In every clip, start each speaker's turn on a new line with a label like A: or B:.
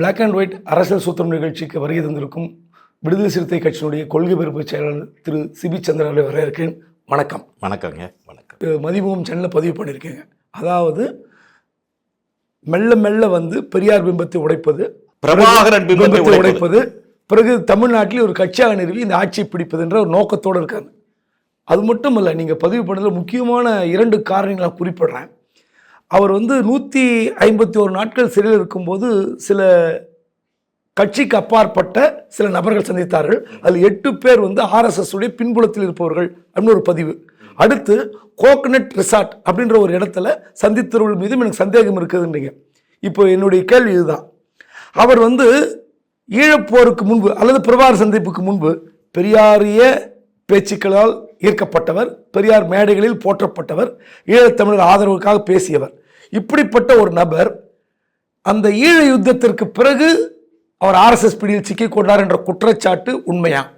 A: Black and white அரசியல் சூத்திரம் நிகழ்ச்சிக்கு வருகை தந்திருக்கும் விடுதலை சிறுத்தை கட்சியினுடைய கொள்கை பரப்பு செயலாளர் திரு சிபி சந்திரன் வரவேற்கிறேன். வணக்கம்.
B: வணக்கங்க. வணக்கம்.
A: மதிமுகம் சேனலில் பதிவு பண்ணியிருக்கேங்க. அதாவது மெல்ல மெல்ல வந்து பெரியார் பிம்பத்தை உடைப்பது
B: பிரபாகரன் பிம்பத்தை உடைப்பது.
A: பிறகு தமிழ்நாட்டில் ஒரு கட்சியாக நிறுவி இந்த ஆட்சியை பிடிப்பதுன்ற ஒரு நோக்கத்தோடு இருக்காங்க. அது மட்டும் இல்லை நீங்கள் பதிவு பண்ணதில் முக்கியமான இரண்டு காரணங்களை குறிப்பிடுறேன். அவர் வந்து நூற்றி ஐம்பத்தி ஒரு நாட்கள் சிறையில் இருக்கும்போது சில கட்சிக்கு அப்பாற்பட்ட சில நபர்கள் சந்தித்தார்கள். அதில் எட்டு பேர் வந்து ஆர்எஸ்எஸ் உடைய பின்புலத்தில் இருப்பவர்கள் அப்படின்னு ஒரு பதிவு. அடுத்து கோகனட் ரிசார்ட் அப்படின்ற ஒரு இடத்துல சந்தித்தவர்கள் மீதும் எனக்கு சந்தேகம் இருக்குதுன்றீங்க. இப்போ என்னுடைய கேள்வி இதுதான். அவர் வந்து ஈழப்போருக்கு முன்பு அல்லது பிரபார சந்திப்புக்கு முன்பு பெரியாரிய பேச்சுக்களால் ஈர்க்கப்பட்டவர் பெரியார் மேடைகளில் போற்றப்பட்டவர் ஈழத்தமிழர் ஆதரவுக்காக பேசியவர். இப்படிப்பட்ட ஒரு நபர் அந்த ஈழ யுத்தத்திற்கு பிறகு அவர் ஆர்எஸ்எஸ் பிடியில் சிக்கிக் கொண்டார் என்ற குற்றச்சாட்டு உண்மையா?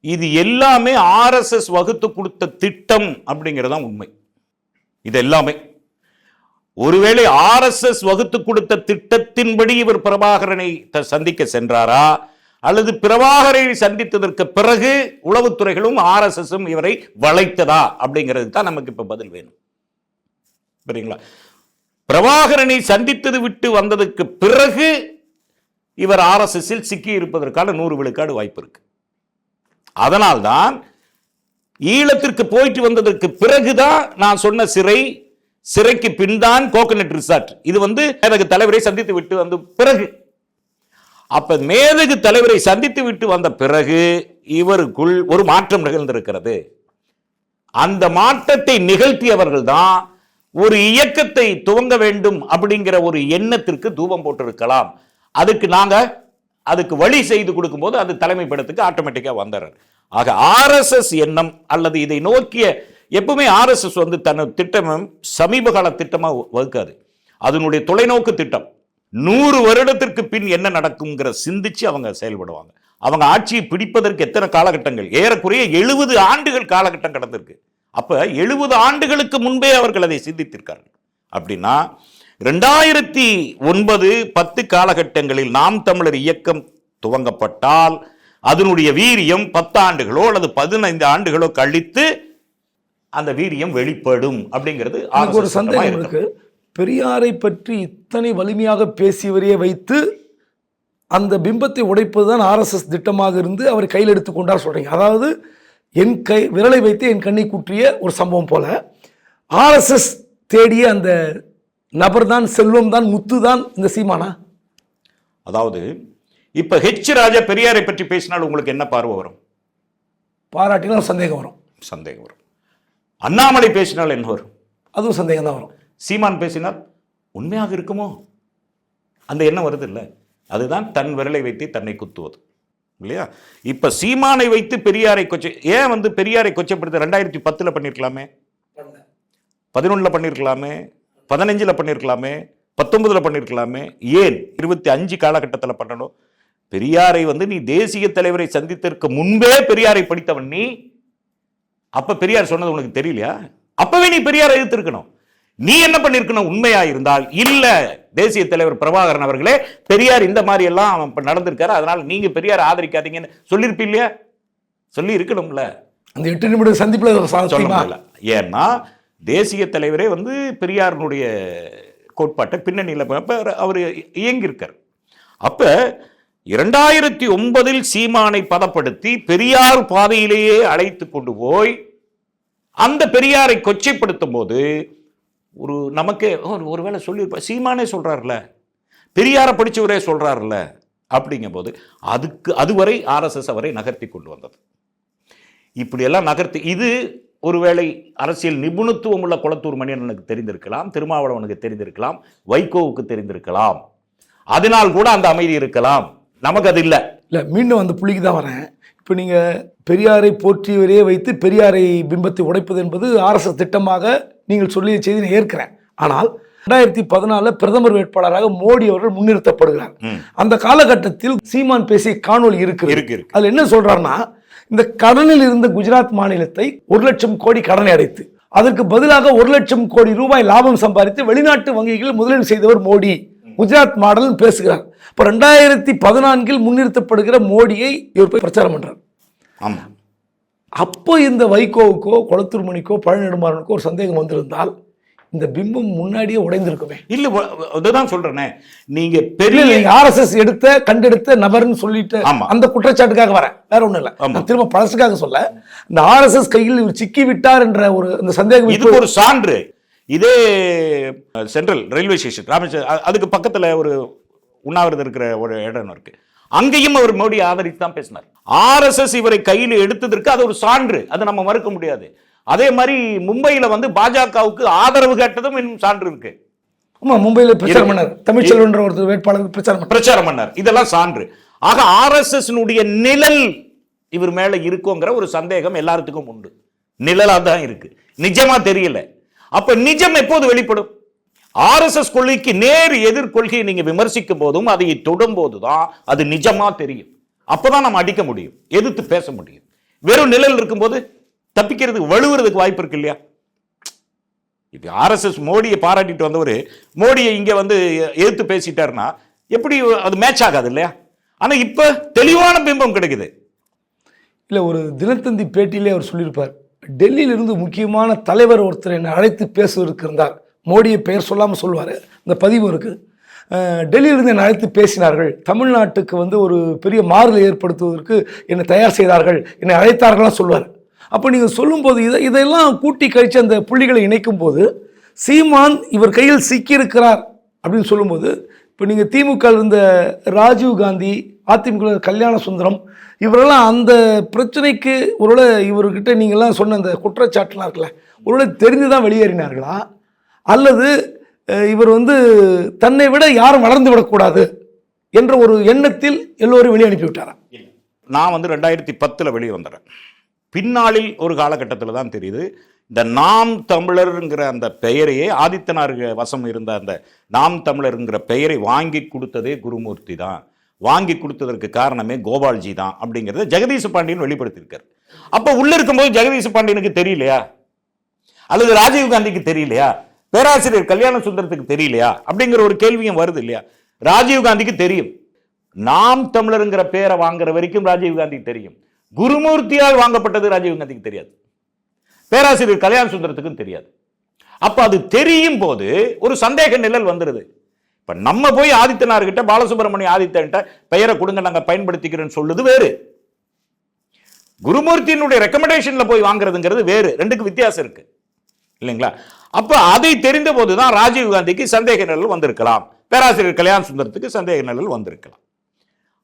B: இது எல்லாமே ஆர்எஸ்எஸ் வகுத்து கொடுத்த திட்டம் அப்படிங்கிறதா உண்மை. இது எல்லாமே. ஒருவேளை ஆர்எஸ்எஸ் வகுத்து கொடுத்த திட்டத்தின்படி இவர் பிரபாகரனை த- சந்திக்க சென்றாரா? அல்லது பிரபாகரனை சந்தித்ததற்கு பிறகு உளவுத்துறைகளும் ஆர்எஸ்எஸும் இவரை வளைத்ததா அப்படிங்கிறது தான் நமக்கு இப்போ பதில் வேணும். சரிங்களா பிரபாகரனை சந்தித்தது விட்டு வந்ததுக்கு பிறகு இவர் ஆர்எஸ்எஸ்ஸில் சிக்கி இருப்பதற்கான நூறு விழுக்காடு வாய்ப்பு இருக்கு. அதனால்தான் ஈழத்திற்கு போயிட்டு வந்ததற்கு பிறகுதான் நான் சொன்ன சிறை சிறைக்கு பின்தான் கோகனட் ரிசார்ட் இது வந்து மேதகு தலைவரை சந்தித்து விட்டு வந்த பிறகு. அப்ப மேதகு தலைவரை சந்தித்து விட்டு வந்த பிறகு இவருக்குள் ஒரு மாற்றம் நிகழ்ந்திருக்கிறது. அந்த மாற்றத்தை நிகழ்த்தியவர்கள் தான் ஒரு இயக்கத்தை துவங்க வேண்டும் அப்படிங்கிற ஒரு எண்ணத்திற்கு தூபம் போட்டிருக்கலாம். அதுக்கு நாங்க அதுக்கு வழி செய்து கொடுக்கும்போது அது தலைமை படத்துக்கு ஆட்டோமேட்டிக்காக வந்துடுறாரு ஆக ஆர்எஸ்எஸ் எண்ணம் அல்லது இதை நோக்கிய எப்பவுமே ஆர்எஸ்எஸ் வந்து தன் திட்டமும் சமீப கால திட்டமா வகுக்காது. அதனுடைய தொலைநோக்கு திட்டம். நூறு வருடத்திற்கு பின் என்ன நடக்குங்கிற சிந்திச்சு அவங்க செயல்படுவாங்க. அவங்க ஆட்சியை பிடிப்பதற்கு எத்தனை காலகட்டங்கள்? ஏறக்குறைய எழுபது ஆண்டுகள் காலகட்டம் கடந்திருக்கு. அப்ப எழுபது ஆண்டுகளுக்கு முன்பே அவர்கள் அதை சிந்தித்திருக்கார்கள் அப்படின்னா ரெண்டாயிரத்தி ஒன்பது பத்து காலகட்டங்களில் நாம் தமிழர் இயக்கம் துவங்கப்பட்டால் அதனுடைய வீரியம் பத்தாண்டுகளோ அல்லது பதினைந்து ஆண்டுகளோ கழித்து அந்த வீரியம் வெளிப்படும் அப்படிங்கிறது
A: ஒரு சந்தேகம் இருக்கு. பெரியாரை பற்றி இத்தனை வலிமையாக பேசியவரையே வைத்து அந்த பிம்பத்தை உடைப்பதுதான் ஆர்எஸ்எஸ் திட்டமாக இருந்து அவர் கையில் எடுத்துக் கொண்டார் சொல்றீங்க. அதாவது என் கை விரலை வைத்து என் கண்ணை குற்றிய ஒரு சம்பவம் போல ஆர்எஸ்எஸ் தேடிய அந்த நபர் தான் செல்வம் தான் முத்து தான் இந்த சீமானா?
B: அதாவது இப்ப ஹெச் ராஜா பெரியாரை பற்றி பேசினால் உங்களுக்கு என்ன பார்வை வரும்?
A: பாராட்டினா சந்தேகம் வரும்.
B: சந்தேகம் வரும். அண்ணாமலை பேசினால் என்ன வரும்?
A: அதுவும் சந்தேகம் தான் வரும்.
B: சீமான் பேசினால் உண்மையாக இருக்குமோ? அந்த எண்ணம் வருது இல்ல அதுதான் தன் விரலை வைத்து தன்னை குத்துவது. இல்லையா? இப்ப சீமானை வைத்து பெரியாரை கொச்சை ஏன் வந்து பெரியாரை கொச்சப்படுத்த ரெண்டாயிரத்தி பத்துல பண்ணிருக்கலாமே? பதினொன்னுல பண்ணிருக்கலாமே? பதினஞ்சுல பண்ணிருக்கலாமே? பத்தொன்பதுல பண்ணிருக்கலாமே? ஏன் இருபத்தி அஞ்சு காலகட்டத்தில் பண்ணணும்? பெரியாரை வந்து நீ தேசிய தலைவரை சந்தித்ததற்கு முன்பே பெரியாரை படித்தவன் நீ. அப்ப பெரியார் சொன்னது உனக்கு தெரியலையா? அப்பவே நீ பெரியாரை எதிர்த்திருக்கணும். நீ என்ன பண்ணிருக்கணும்? உண்மையா இருந்தால் இல்ல தேசிய தலைவர் பிரபாகரன் அவர்களே பெரியார் இந்த மாதிரி எல்லாம் நடந்திருக்காரு அதனால நீங்க பெரியார் ஆதரிக்காதீங்கன்னு சொல்லியிருப்பீ இல்லையா? சொல்லி இருக்கணும்ல.
A: அந்த எட்டு நிமிட சந்திப்பில்
B: சொல்ல ஏன்னா தேசிய தலைவரே வந்து பெரியாரினுடைய கோட்பாட்டை பின்னணியில் அவர் இயங்கியிருக்கார். அப்ப இரண்டாயிரத்தி ஒன்பதில் சீமானை பதப்படுத்தி பெரியார் பாதையிலேயே அழைத்து கொண்டு போய் அந்த பெரியாரை கொச்சைப்படுத்தும் போது ஒரு நமக்கே ஒரு ஒருவேளை சொல்லியிருப்ப சீமானே சொல்கிறார்ல பெரியாரை படிச்சவரே சொல்றாருல அப்படிங்கும்போது அதுக்கு அதுவரை ஆர்எஸ்எஸ் அவரை நகர்த்தி கொண்டு வந்தது. இப்படியெல்லாம் நகர்த்தி இது ஒருவேளை அரசியல் நிபுணத்துவம் உள்ள குளத்தூர் மணியனுக்கு தெரிந்திருக்கலாம் திருமாவளவனுக்கு தெரிந்திருக்கலாம் வைகோவுக்கு தெரிந்திருக்கலாம். அதனால் கூட அந்த அமைதி இருக்கலாம். நமக்கு அது இல்லை.
A: இல்லை மீண்டும் அந்த புள்ளிக்கு தான் வரேன். இப்போ நீங்கள் பெரியாரை போற்றியவரே வைத்து பெரியாரை பிம்பத்தை உடைப்பது என்பது ஆர்எஸ்எஸ் திட்டமாக நீங்கள் சொல்லிய செய்தி நான் ஏற்கிறேன். ஆனால் ரெண்டாயிரத்தி பதினாலில் பிரதமர் வேட்பாளராக மோடி அவர்கள் முன்னிறுத்தப்படுகிறார். அந்த காலகட்டத்தில் சீமான் பேசிய காணொளி இருக்கு. அதுல என்ன சொல்றாருன்னா இந்த கடனில் இருந்த குஜராத் மாநிலத்தை ஒரு லட்சம் கோடி கடனை அடைத்து அதற்கு பதிலாக ஒரு லட்சம் கோடி ரூபாய் லாபம் சம்பாதித்து வெளிநாட்டு வங்கிகளில் முதலீடு செய்தவர் மோடி. குஜராத் மாடல் பேசுகிறார். இப்போ ரெண்டாயிரத்தி பதினான்கில் முன்னிறுத்தப்படுகிற மோடியை இவர் போய் பிரச்சாரம் பண்றார்.
B: ஆமா.
A: அப்போ இந்த வைகோவுக்கோ கொளத்தூர் மணிக்கோ பழநெடுமாறனுக்கோ ஒரு சந்தேகம் வந்திருந்தால் இந்த பிம்பம் முன்னாடியே உடைந்திருக்குமே.
B: இல்ல அதுதான் சொல்றேனே. நீங்க பெரிய
A: நீங்க ஆர்எஸ்எஸ் எடுத்த கண்டெடுத்த நபர்னு சொல்லிட்டு. அந்த குற்றச்சாட்டுக்காக வரேன். வேற ஒண்ணும் இல்ல. திரும்ப பழசுக்காக சொல்ல இந்த ஆர்எஸ்எஸ் கையில் இவர் சிக்கி விட்டார் என்ற ஒரு அந்த சந்தேகம்
B: இதுக்கு ஒரு சான்று. இதே சென்ட்ரல் ரயில்வே ஸ்டேஷன் ராமேஸ்வரம் அதுக்கு பக்கத்துல ஒரு உண்ணாவிரதம் இருக்கிற ஒரு இடம் இருக்கு. அங்கேயும் அவர் மோடி ஆதரித்து தான் பேசினார் ஆர்எஸ்எஸ் இவரை கையில் எடுத்ததற்கு அது ஒரு சான்று. அது நம்ம மறுக்க முடியாது. அதே மாதிரி மும்பையில வந்து பாஜகவுக்கு ஆதரவு கேட்டதும் இன்னும் சான்று இருக்கு.
A: ஆமா மும்பையில பிரச்சாரம். பண்ணார். தமிழ்ச்செல்வன்ற ஒருத்தர் வேட்பாளர் பிரச்சாரம்
B: பிரச்சாரம் பண்ணார். இதெல்லாம் சான்று. ஆக ஆர்எஸ்எஸ் நிழல் இவர் மேல இருக்குங்கிற ஒரு சந்தேகம் எல்லாத்துக்கும் உண்டு. நிழலா தான் இருக்கு. நிஜமா தெரியல. அப்ப நிஜம் எப்போது வெளிப்படும்? ஆர்எஸ்எஸ் கொள்கைக்கு நேர் எதிர் கொள்கையை நீங்க விமர்சிக்கும் போதும் அதை தொடும் போதுதான் அது நிஜமா தெரியும். அப்பதான் நம்ம அடிக்க முடியும் எதிர்த்து பேச முடியும். வெறும் நிழல் இருக்கும்போது தப்பிக்கிறதுக்கு வலுவுறதுக்கு வாய்ப்பு இருக்கு இல்லையா? இப்போ ஆர்எஸ்எஸ் மோடியை பாராட்டிட்டு வந்தவர் மோடியை இங்கே வந்து எதிர்த்து பேசிட்டாருன்னா எப்படி அது மேட்ச் ஆகாது இல்லையா? ஆனால் இப்போ தெளிவான பிம்பம் கிடைக்குது.
A: இல்லை ஒரு தினத்தந்தி பேட்டியிலே அவர் சொல்லியிருப்பார் டெல்லியிலிருந்து முக்கியமான தலைவர் ஒருத்தர் என்னை அழைத்து பேசுவதற்கு இருந்தார் மோடியை பெயர் சொல்லாமல் சொல்லுவார். இந்த பதிவு இருக்குது டெல்லியிலிருந்து என்னை அழைத்து பேசினார்கள். தமிழ்நாட்டுக்கு வந்து ஒரு பெரிய மாறுதல் ஏற்படுத்துவதற்கு என்னை தயார் செய்தார்கள். என்னை அழைத்தார்கள்லாம் சொல்வார் அப்போ நீங்கள் சொல்லும்போது இதை இதையெல்லாம் கூட்டி கழித்து அந்த புள்ளிகளை இணைக்கும் போது சீமான் இவர் கையில் சிக்கியிருக்கிறார் அப்படின்னு சொல்லும்போது இப்போ நீங்கள் திமுக இருந்த ராஜீவ் காந்தி அதிமுக கல்யாண சுந்தரம் இவரெல்லாம் அந்த பிரச்சனைக்கு ஒருவேளை இவர்கிட்ட நீங்கள்லாம் சொன்ன அந்த குற்றச்சாட்டுலாம் இருக்குல்ல ஒருவேளை தெரிந்து தான் வெளியேறினார்களா? அல்லது இவர் வந்து தன்னை விட யாரும் வளர்ந்து விடக்கூடாது என்ற ஒரு எண்ணத்தில் எல்லோரும் வெளியே
B: நான் வந்து ரெண்டாயிரத்தி பத்தில் வெளியே வந்துடுறேன் பின்னாளில் ஒரு காலகட்டத்தில் தான் தெரியுது. இந்த நாம் தமிழருங்கிற அந்த பெயரையே ஆதித்தனார் வசம் இருந்த அந்த நாம் தமிழருங்கிற பெயரை வாங்கி கொடுத்ததே குருமூர்த்தி தான். வாங்கி கொடுத்ததற்கு காரணமே கோபால்ஜி தான் அப்படிங்கிறத ஜெகதீஷ் பாண்டியன் வெளிப்படுத்தியிருக்காரு. அப்போ உள்ளே இருக்கும்போது ஜெகதீஷ் பாண்டியனுக்கு தெரியலையா? அல்லது ராஜீவ் காந்திக்கு தெரியலையா? பேராசிரியர் கல்யாண சுந்தரத்துக்கு தெரியலையா? அப்படிங்கிற ஒரு கேள்வியும் வருது இல்லையா? ராஜீவ் காந்திக்கு தெரியும். நாம் தமிழருங்கிற பேரை வாங்குற வரைக்கும் ராஜீவ் காந்திக்கு தெரியும். குருமூர்த்தியால் வாங்கப்பட்டது ராஜீவ் காந்திக்கு தெரியாது. பேராசிரியர் கல்யாண சுந்தரத்துக்கும் தெரியாது. அப்போ அது தெரியும் போது ஒரு சந்தேக நிழல் வந்துருது. இப்ப நம்ம போய் ஆதித்தனார்கிட்ட பாலசுப்ரமணிய ஆதித்தன்கிட்ட பெயரை கொடுங்க நாங்க பயன்படுத்திக்கிறோம்னு சொல்லுது வேறு. குருமூர்த்தியினுடைய ரெக்கமெண்டேஷன்ல போய் வாங்குறதுங்கிறது வேறு. ரெண்டுக்கு வித்தியாசம் இருக்கு. இல்லைங்களா? அப்போ அதை தெரிந்த போதுதான் ராஜீவ் காந்திக்கு சந்தேக நிழல் வந்திருக்கலாம். பேராசிரியர் கல்யாண சுந்தரத்துக்கு சந்தேக நிழல் வந்திருக்கலாம்.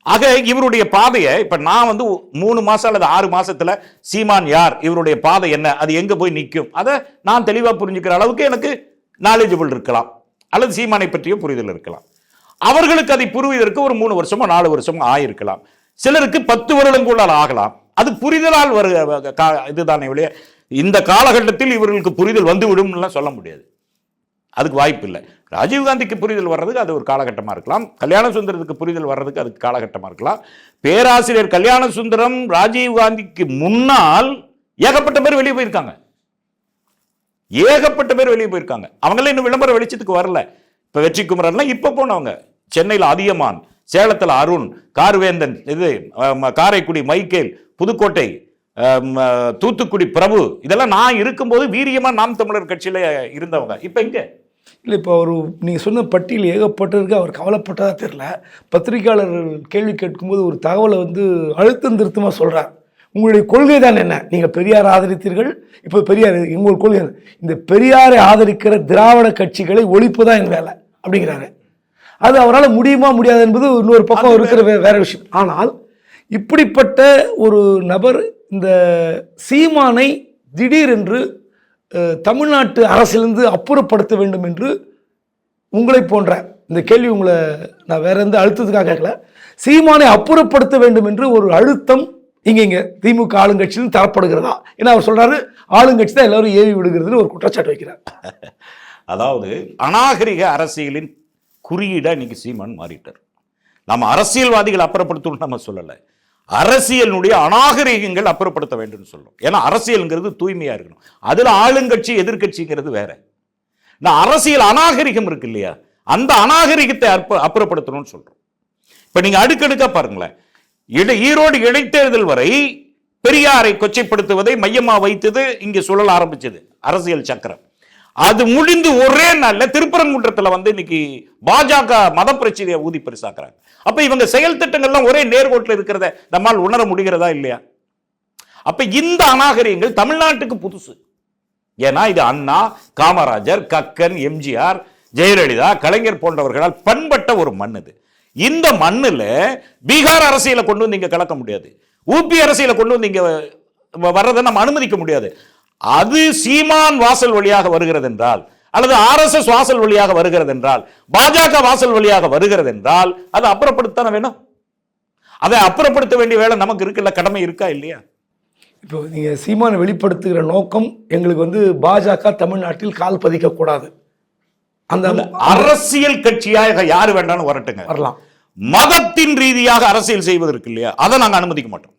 B: ஆக இவருடைய பாதையை இப்போ நான் வந்து மூணு மாதம் அல்லது ஆறு மாதத்தில் சீமான் யார் இவருடைய பாதை என்ன அது எங்கே போய் நிற்கும் அதை நான் தெளிவாக புரிஞ்சுக்கிற அளவுக்கு எனக்கு நாலேஜபிள் இருக்கலாம். அல்லது சீமானை பற்றிய புரிதல் இருக்கலாம். அவர்களுக்கு அதை புரிவதற்கு ஒரு மூணு வருஷமோ நாலு வருஷமோ ஆயிருக்கலாம். சிலருக்கு பத்து வருடங்களால் ஆகலாம். அது புரிதலால் வரு கா- இதுதானே ஒழிய இந்த காலகட்டத்தில் இவர்களுக்கு புரிதல் வந்துவிடும்லாம் சொல்ல முடியாது. அதுக்கு வாய்ப்பு இல்லை. ராஜீவ்காந்திக்கு புரிதல் வர்றதுக்கு அது ஒரு காலகட்டமாக இருக்கலாம். கல்யாண சுந்தரத்துக்கு புரிதல் வர்றதுக்கு அதுக்கு காலகட்டமாக இருக்கலாம். பேராசிரியர் கல்யாண சுந்தரம் ராஜீவ்காந்திக்கு முன்னால் ஏகப்பட்ட பேர் வெளியே போயிருக்காங்க. ஏகப்பட்ட பேர் வெளியே போயிருக்காங்க. அவங்களாம் இன்னும் விளம்பர வெளிச்சத்துக்கு வரல. இப்போ வெற்றி குமரன்லாம் இப்போ போனவங்க. சென்னையில் அதியமான் சேலத்தில் அருண் கார்வேந்தன் இது காரைக்குடி மைக்கேல் புதுக்கோட்டை தூத்துக்குடி பிரபு. இதெல்லாம் நான் இருக்கும்போது வீரியமா நாம் தமிழர் கட்சியில இருந்தவங்க. இப்போ இங்க
A: இல்லை இப்போ அவர் நீங்கள் சொன்ன பட்டியல் ஏகப்பட்டதுக்கு அவர் கவலைப்பட்டதா தெரில பத்திரிக்கையாளர்கள் கேள்வி கேட்கும்போது ஒரு தகவலை வந்து அழுத்தம் திருத்தமாக சொல்கிறார் உங்களுடைய கொள்கை தான் என்ன? நீங்கள் பெரியார் ஆதரித்தீர்கள். இப்போ பெரியார் எங்கள் கொள்கை? இந்த பெரியாரை ஆதரிக்கிற திராவிட கட்சிகளை ஒழிப்பு தான் என் வேலை அப்படிங்கிறாரு. அது அவரால் முடியுமா முடியாது என்பது இன்னொரு பக்கம் இருக்கிற வேற விஷயம். ஆனால் இப்படிப்பட்ட ஒரு நபர் இந்த சீமானை திடீரென்று தமிழ்நாட்டு அரசிலிருந்து அப்புறப்படுத்த வேண்டும் என்று உங்களை போன்ற இந்த கேள்வி உங்களை நான் வேற எந்த அழுத்தத்துக்காக கேட்கல சீமானை அப்புறப்படுத்த வேண்டும் என்று ஒரு அழுத்தம் இங்கே இங்கே திமுக ஆளுங்கட்சியிலும் தரப்படுகிறதா? ஏன்னா அவர் சொல்கிறாரு ஆளுங்கட்சி தான் எல்லாரும் ஏவி விடுகிறதுன்னு ஒரு குற்றச்சாட்டு வைக்கிறார்.
B: அதாவது அநாகரிக அரசியலின் குறியீடாக இன்னைக்கு சீமான் மாறிட்டார். நம்ம அரசியல்வாதிகள் அப்புறப்படுத்தணும்னு நம்ம சொல்லலை. அரசியலினுடைய அநாகரிகங்கள் அப்புறப்படுத்த வேண்டும் சொல்லும் ஏன்னா அரசியல்ங்கிறது தூய்மையா இருக்கணும். அதுல ஆளுங்கட்சி எதிர்க்கட்சிங்கிறது வேற. நான் அரசியல் அநாகரிகம் இருக்கு இல்லையா? அந்த அநாகரிகத்தை அற்ப அப்புறப்படுத்தணும்னு சொல்றோம். இப்ப நீங்க அடுக்கடுக்காக பாருங்களேன். இடை ஈரோடு இடைத்தேர்தல் வரை பெரியாரை கொச்சைப்படுத்துவதை மையமா வைத்தது இங்கே சுழல் ஆரம்பிச்சது. அரசியல் சக்கரம். அது முடிந்து ஒரே நாளில் திருப்பரங்குன்றத்தில் வந்து இன்னைக்கு பாஜக மத பிரச்சனையை ஊதி பெருசாக்குறாங்க. அப்ப இவங்க செயல் திட்டங்கள்லாம் ஒரே நேர்கோட்டில் இருக்கிறத நம்மால் உணர முடிகிறதா இல்லையா? அப்ப இந்த அநாகரிகங்கள் தமிழ்நாட்டுக்கு புதுசு. ஏன்னா இது அண்ணா காமராஜர் கக்கன் எம்ஜிஆர் ஜெயலலிதா கலைஞர் போன்றவர்களால் பண்பட்ட ஒரு மண் இது. இந்த மண்ணில் பீகார் அரசியலை கொண்டு வந்து இங்கே கலக்க முடியாது. ஊபி அரசியலை கொண்டு வந்து இங்கே வ- வர்றதை நம்ம அனுமதிக்க முடியாது. அது சீமான் வாசல் வழியாக வருகிறது என்றால் அல்லது ஆர்எஸ்எஸ் வாசல் வழியாக வருகிறது என்றால் பாஜக வாசல் வழியாக வருகிறது என்றால் அதை அப்புறப்படுத்தான வேணும்? அதை அப்புறப்படுத்த வேண்டிய வேலை நமக்கு இருக்குல்ல? கடமை இருக்கா இல்லையா?
A: இப்போ நீங்கள் சீமானை வெளிப்படுத்துகிற நோக்கம் எங்களுக்கு வந்து பாஜக தமிழ்நாட்டில் கால் பதிக்கக்கூடாது. அந்த
B: அரசியல் கட்சியாக யாரு வேண்டாம்னு வரட்டுங்க.
A: வரலாம்.
B: மதத்தின் ரீதியாக அரசியல் செய்வதற்கு இல்லையா? அதை நாங்க அனுமதிக்க மாட்டோம்.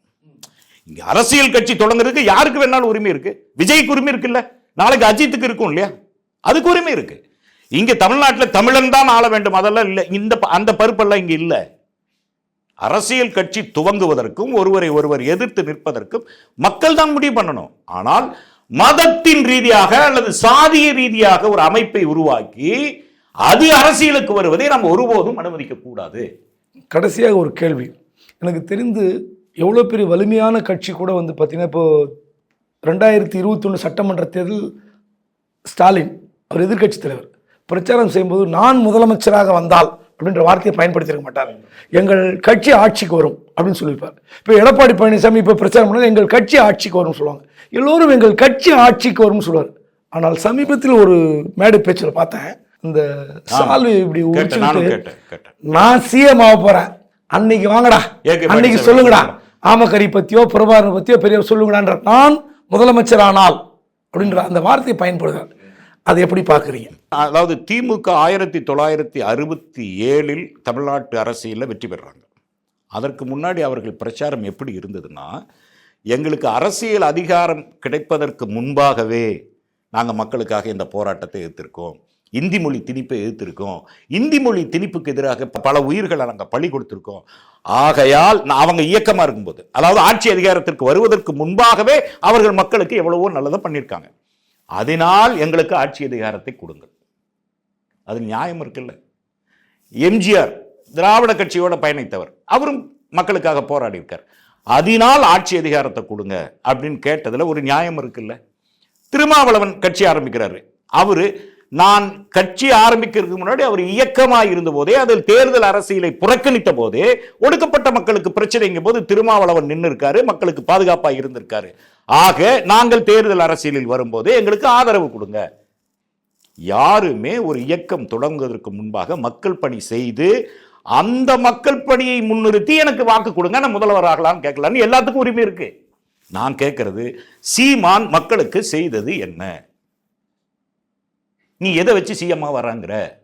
B: இங்க அரசியல் கட்சி தொடங்குறதுக்கு யாருக்கு வேணாலும் உரிமை இருக்கு? விஜய்க்கு உரிமை இருக்குல்ல? நாளைக்கு அஜித்துக்கு இருக்கும் இல்லையா? அதுக்கு உரிமை இருக்கு. இங்க தமிழ்நாட்டில் தமிழன் தான் ஆள வேண்டும். அதெல்லாம் இல்ல. இந்த ப- அந்த பருப்பெல்லாம் இங்க இல்ல. அரசியல் கட்சி துவங்குவதற்கும் ஒருவரை ஒருவர் எதிர்த்து நிற்பதற்கும் மக்கள் தான் முடிவு பண்ணணும். ஆனால் மதத்தின் ரீதியாக அல்லது சாதிய ரீதியாக ஒரு அமைப்பை உருவாக்கி அது அரசியலுக்கு வருவதை நாம் ஒருபோதும் அனுமதிக்க கூடாது
A: கடைசியாக ஒரு கேள்வி. எனக்கு தெரிந்து எவ்வளோ பெரிய வலிமையான கட்சி கூட வந்து பார்த்தீங்கன்னா இப்போ ரெண்டாயிரத்தி இருபத்தொன்று சட்டமன்ற தேர்தல் ஸ்டாலின் அவர் எதிர்க்கட்சி தலைவர். பிரச்சாரம் செய்யும்போது நான் முதலமைச்சராக வந்தால் அப்படின்ற வார்த்தையை பயன்படுத்தியிருக்க மாட்டார். எங்கள் கட்சி ஆட்சிக்கு வரும் அப்படின்னு சொல்லியிருப்பார். இப்போ எடப்பாடி பழனிசாமி இப்போ பிரச்சாரம் பண்ணால் எங்கள் கட்சி ஆட்சிக்கு வரும்னு சொல்லுவாங்க. எல்லோரும் எங்கள் கட்சி ஆட்சிக்கு வரும்னு சொல்லுவார். ஆனால் சமீபத்தில் ஒரு மேடை பேச்சில் பார்த்தேன் இந்த சால்வை இப்படி நான் சிஎம் ஆக போறேன். அன்னைக்கு வாங்கடா அன்னைக்கு சொல்லுங்கடா.
B: சொல்லுங்க.
A: ஆமக்கரை பற்றியோ பிரபாகரன் பற்றியோ பெரிய சொல்லுங்கடான்ற நான் முதலமைச்சரானால் அப்படின்ற அந்த வார்த்தையை பயன்படுகிறார் அதை எப்படி பார்க்குறீங்க?
B: அதாவது திமுக ஆயிரத்தி தொள்ளாயிரத்தி அறுபத்தி ஏழில் தமிழ்நாட்டு அரசியலில் வெற்றி பெறுறாங்க. அதற்கு முன்னாடி அவர்கள் பிரச்சாரம் எப்படி இருந்ததுன்னா எங்களுக்கு அரசியல் அதிகாரம் கிடைப்பதற்கு முன்பாகவே நாங்கள் மக்களுக்காக இந்த போராட்டத்தை எதிர்த்திருக்கோம். இந்தி மொழி திணிப்பை எதிர்த்திருக்கோம். இந்தி மொழி திணிப்புக்கு எதிராக பல உயிர்களை நாங்கள் பலி கொடுத்துருக்கோம். ஆகையால் நான் அவங்க இயக்கமாக இருக்கும்போது அதாவது ஆட்சி அதிகாரத்திற்கு வருவதற்கு முன்பாகவே அவர்கள் மக்களுக்கு எவ்வளவோ நல்லதை பண்ணியிருக்காங்க. அதனால் எங்களுக்கு ஆட்சி அதிகாரத்தை கொடுங்கள். அது நியாயம் இருக்குல்ல. எம்ஜிஆர் திராவிட கட்சியோட பயணித்தவர் அவரும் மக்களுக்காக போராடி இருக்கார். அதனால் ஆட்சி அதிகாரத்தை கொடுங்க அப்படின்னு கேட்டதில் ஒரு நியாயம் இருக்குல்ல. திருமாவளவன் கட்சி ஆரம்பிக்கிறாரு. அவரு நான் கட்சி ஆரம்பிக்கிறதுக்கு முன்னாடி அவர் இயக்கமாக இருந்த போதே அதில் தேர்தல் அரசியலை புறக்கணித்த போதே ஒடுக்கப்பட்ட மக்களுக்கு பிரச்சனைங்கும் போது திருமாவளவன் நின்று இருக்காரு மக்களுக்கு பாதுகாப்பாக இருந்திருக்காரு. ஆக நாங்கள் தேர்தல் அரசியலில் வரும்போது எங்களுக்கு ஆதரவு கொடுங்க. யாருமே ஒரு இயக்கம் தொடங்குவதற்கு முன்பாக மக்கள் பணி செய்து அந்த மக்கள் பணியை முன்னிறுத்தி எனக்கு வாக்கு கொடுங்க நான் முதல்வர் ஆகலாம்னு கேட்கலான்னு எல்லாத்துக்கும் உரிமை இருக்கு. நான் கேட்கறது சீமான் மக்களுக்கு செய்தது என்ன? நீ எதை வச்சு சிஎம்மா வராங்கிற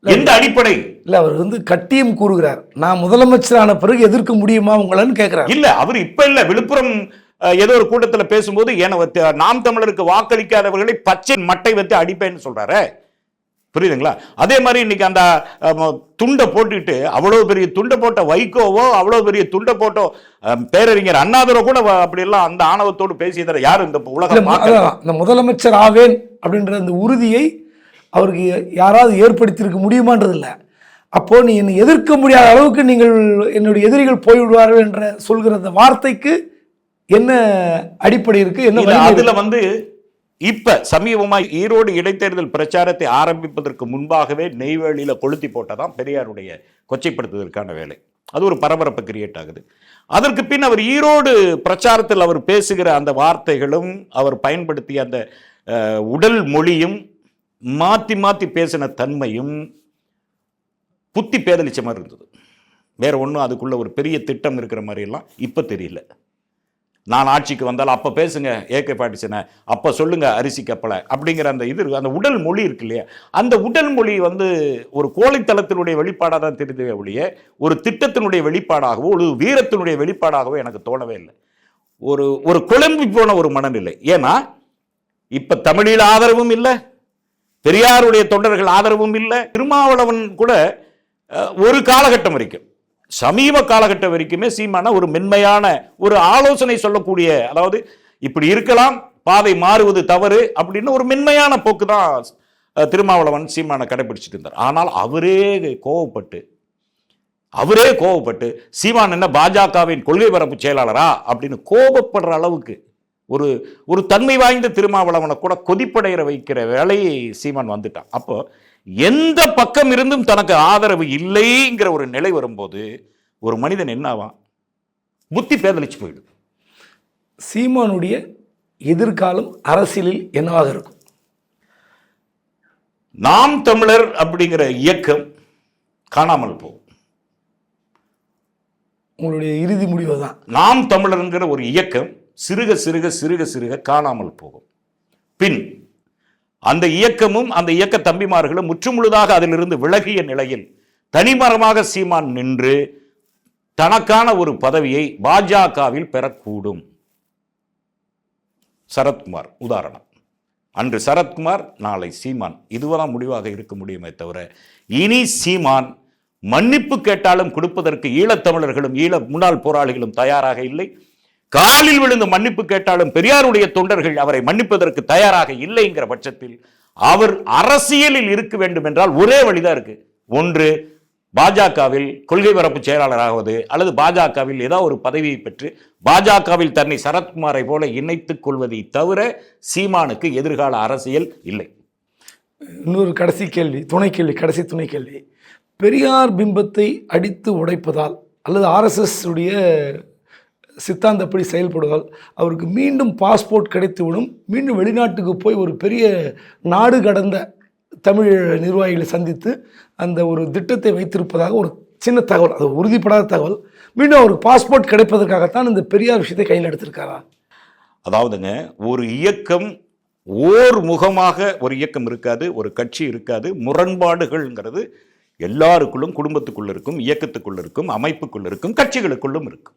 B: எந்த அடிப்படை?
A: இல்ல அவர் வந்து கட்டியம் கூறுகிறார். நான் முதலமைச்சரான பிறகு எதிர்க்க முடியுமா உங்களன்னு கேட்கிறார்
B: இல்ல அவர் இப்ப இல்ல. விழுப்புரம் ஏதோ ஒரு கூட்டத்துல பேசும்போது ஏன வத்து- நாம் தமிழருக்கு வாக்களிக்காதவர்களை பச்சை மட்டை வைத்து அடிப்பேன்னு சொல்றாரு. புரியுதுங்களா? அதே மாதிரி இன்னைக்கு அந்த துண்டை போட்டுட்டு அவ்வளவு பெரிய துண்டை போட்ட வைகோவோ அவ்வளவு பெரிய துண்டை போட்டோ பேரறிஞர் அண்ணாதுரை கூட அப்படியெல்லாம் அந்த ஆணவத்தோடு பேசியதார யாரும் இந்த உலகம்
A: இந்த முதலமைச்சர் ஆவேன் அப்படின்ற அந்த உறுதியை அவருக்கு யாராவது ஏற்படுத்தியிருக்க முடியுமான்றது இல்லை அப்போ நீ என்னை எதிர்க்க முடியாத அளவுக்கு நீங்கள் என்னுடைய எதிரிகள் போய்விடுவார்கள் என்ற சொல்கிற அந்த வார்த்தைக்கு என்ன அடிப்படை இருக்கு? என்ன
B: அதுல? வந்து இப்ப சமீபமாக ஈரோடு இடைத்தேர்தல் பிரச்சாரத்தை ஆரம்பிப்பதற்கு முன்பாகவே நெய்வேலியில் கொளுத்தி போட்டதான் பெரியாருடைய கொச்சைப்படுத்துவதற்கான வேலை. அது ஒரு பரபரப்பு கிரியேட் ஆகுது. அதற்கு பின் அவர் ஈரோடு பிரச்சாரத்தில் அவர் பேசுகிற அந்த வார்த்தைகளும் அவர் பயன்படுத்திய அந்த உடல் மொழியும் மாற்றி மாற்றி பேசின தன்மையும் புத்தி பேதலிச்ச மாதிரி இருந்தது. வேற ஒன்றும் அதுக்குள்ள ஒரு பெரிய திட்டம் இருக்கிற மாதிரி எல்லாம் தெரியல. நான் ஆட்சிக்கு வந்தால் அப்போ பேசுங்க ஏகே பாட்டிசனை அப்போ சொல்லுங்கள் அரிசி கப்பலை அப்படிங்கிற அந்த இது அந்த உடல் மொழி இருக்கு இல்லையா? அந்த உடல் மொழி வந்து ஒரு கோழித்தளத்தினுடைய வெளிப்பாடாக தான் தெரிந்தவே ஒழிய ஒரு திட்டத்தினுடைய வெளிப்பாடாகவோ ஒரு வீரத்தினுடைய வெளிப்பாடாகவோ எனக்கு தோணவே இல்லை. ஒரு ஒரு குழம்பி போன ஒரு மனநிலை. ஏன்னா இப்போ தமிழில் ஆதரவும் இல்லை பெரியாருடைய தொண்டர்கள் ஆதரவும் இல்லை திருமாவளவன் கூட ஒரு காலகட்டம் வரைக்கும். சமீப காலகட்டம் வரைக்குமே சீமான ஒரு மென்மையான ஒரு ஆலோசனை சொல்லக்கூடிய அதாவது இப்படி இருக்கலாம் பாதை மாறுவது தவறு அப்படின்னு ஒரு மென்மையான போக்கு தான் திருமாவளவன் சீமானை கடைபிடிச்சிட்டு இருந்தார். ஆனால் அவரே கோவப்பட்டு அவரே கோவப்பட்டு சீமான் என்ன பாஜகவின் கொள்கை பரப்பு செயலாளரா அப்படின்னு கோபப்படுற அளவுக்கு ஒரு ஒரு தன்மை வாய்ந்த திருமாவளவனை கூட கொதிப்படைகிற வைக்கிற வேலையை சீமான் வந்துட்டான். அப்போ எந்த பக்கம் இருந்தும் தனக்கு ஆதரவு இல்லைங்கிற ஒரு நிலை வரும்போது ஒரு மனிதன் என்ன ஆவான் புத்தி பேதலிச்சு போயிடும்.
A: சீமானுடைய எதிர்காலம் அரசியலில் என்னவாக இருக்கும்?
B: நாம் தமிழர் அப்படிங்கிற இயக்கம் காணாமல் போகும்.
A: உங்களுடைய இறுதி முடிவு தான்.
B: நாம் தமிழர்ங்கிற ஒரு இயக்கம் சிறுக சிறுக சிறுக சிறுக காணாமல் போகும். பின் அந்த இயக்கமும் அந்த இயக்க தம்பிமார்களும் முற்றுமுழுதாக அதிலிருந்து விலகிய நிலையில் தனிமரமாக சீமான் நின்று தனக்கான ஒரு பதவியை பாஜகவில் பெறக்கூடும். சரத்குமார் உதாரணம். அன்று சரத்குமார் நாளை சீமான். இதுவெல்லாம் முடிவாக இருக்க முடியுமே தவிர இனி சீமான் மன்னிப்பு கேட்டாலும் கொடுப்பதற்கு ஈழத்தமிழர்களும் ஈழ முன்னாள் போராளிகளும் தயாராக இல்லை. காலில் விழுந்து மன்னிப்பு கேட்டாலும் பெரியாருடைய தொண்டர்கள் அவரை மன்னிப்பதற்கு தயாராக இல்லைங்கிற பட்சத்தில் அவர் அரசியலில் இருக்க வேண்டும் என்றால் ஒரே வழிதான் இருக்கு. ஒன்று பாஜகவில் கொள்கை பரப்பு செயலாளராகவது அல்லது பாஜகவில் ஏதாவது ஒரு பதவியை பெற்று பாஜகவில் தன்னை சரத்குமாரை போல இணைத்துக் கொள்வதை தவிர சீமானுக்கு எதிர்கால அரசியல் இல்லை.
A: இன்னொரு கடைசி கேள்வி துணை கேள்வி கடைசி துணை கேள்வி. பெரியார் பிம்பத்தை அடித்து உடைப்பதால் அல்லது ஆர்எஸ்எஸ் உடைய சித்தாந்தப்படி செயல்படுவதால் அவருக்கு மீண்டும் பாஸ்போர்ட் கிடைத்துவிடும் மீண்டும் வெளிநாட்டுக்கு போய் ஒரு பெரிய நாடு கடந்த தமிழ் நிர்வாகிகளை சந்தித்து அந்த ஒரு திட்டத்தை வைத்திருப்பதாக ஒரு சின்ன தகவல் அது உறுதிப்படாத தகவல். மீண்டும் அவருக்கு பாஸ்போர்ட் கிடைப்பதற்காகத்தான் இந்த பெரியார் விஷயத்தை கையில் எடுத்திருக்காரா?
B: அதாவதுங்க ஒரு இயக்கம் ஓர் முகமாக ஒரு இயக்கம் இருக்காது ஒரு கட்சி இருக்காது. முரண்பாடுகள்ங்கிறது எல்லாருக்குள்ளும் குடும்பத்துக்குள்ள இருக்கும் இயக்கத்துக்குள்ள இருக்கும் அமைப்புக்குள்ள இருக்கும் கட்சிகளுக்குள்ளும் இருக்கும்.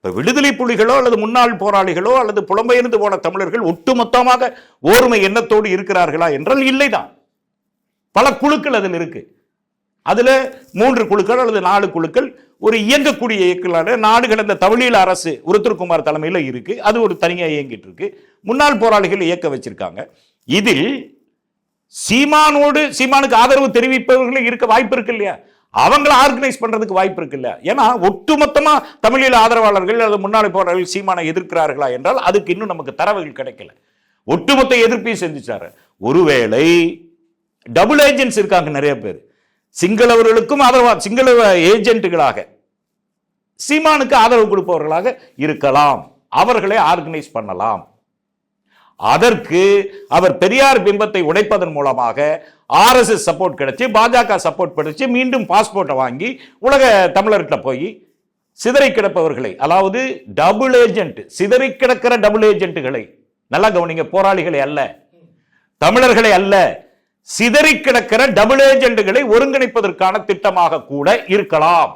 B: இப்போ விடுதலை புலிகளோ அல்லது முன்னாள் போராளிகளோ அல்லது புலம்பெயர்ந்து போன தமிழர்கள் ஒட்டுமொத்தமாக ஓர்மை எண்ணத்தோடு இருக்கிறார்களா என்றால் இல்லைதான். பல குழுக்கள் அதில் இருக்கு. அதில் மூன்று குழுக்கள் அல்லது நாலு குழுக்கள் ஒரு இயங்கக்கூடிய இயக்கலான நாடு கடந்த தமிழீழ அரசு உருத்திரகுமார் தலைமையில் இருக்கு. அது ஒரு தனியாக இயங்கிட்டு இருக்கு. முன்னாள் போராளிகள் இயக்க வச்சிருக்காங்க. இதில் சீமானோடு சீமானுக்கு ஆதரவு தெரிவிப்பவர்களும் இருக்க வாய்ப்பு இருக்கு இல்லையா? அவங்கள ஆர்கனைஸ் பண்றதுக்கு வாய்ப்பு இருக்குல்ல? ஏன்னா ஒட்டுமொத்தமா தமிழீழ ஆதரவாளர்கள் அல்லது முன்னாள் போராளிகள் சீமானை எதிர்க்கிறார்களா என்றால் அதுக்கு இன்னும் நமக்கு தரவுகள் கிடைக்கல. ஒட்டுமொத்த எதிர்ப்பையும் செஞ்சுச்சாரு ஒருவேளை டபுள் ஏஜென்ட்ஸ் இருக்காங்க நிறைய பேர். சிங்களவர்களுக்கும் ஆதரவா சிங்கள ஏஜென்ட்டுகளாக சீமானுக்கு ஆதரவு கொடுப்பவர்களாக இருக்கலாம். அவர்களை ஆர்கனைஸ் பண்ணலாம். அதற்கு அவர் பெரியார் பிம்பத்தை உடைப்பதன் மூலமாக ஆர்எஸ்எஸ் சப்போர்ட் கிடைச்சி பாஜக சப்போர்ட் கிடைச்சி மீண்டும் பாஸ்போர்ட்டை வாங்கி உலக தமிழர்கிட்ட போய் சிதறி கிடப்பவர்களை அதாவது டபுள் ஏஜென்ட் சிதறி கிடக்கிற டபுள் ஏஜென்ட்டுகளை நல்லா கவனிங்க போராளிகளை அல்ல தமிழர்களை அல்ல சிதறி கிடக்கிற டபுள் ஏஜென்ட்டுகளை ஒருங்கிணைப்பதற்கான திட்டமாக கூட இருக்கலாம்.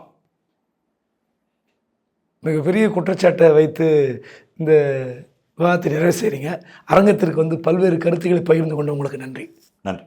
A: மிகப்பெரிய குற்றச்சாட்டை வைத்து இந்த விவாதத்தை நிறைவு செய்கிறீங்க அரங்கத்திற்கு வந்து பல்வேறு கருத்துக்களை பகிர்ந்து கொண்ட உங்களுக்கு நன்றி.
B: நன்றி.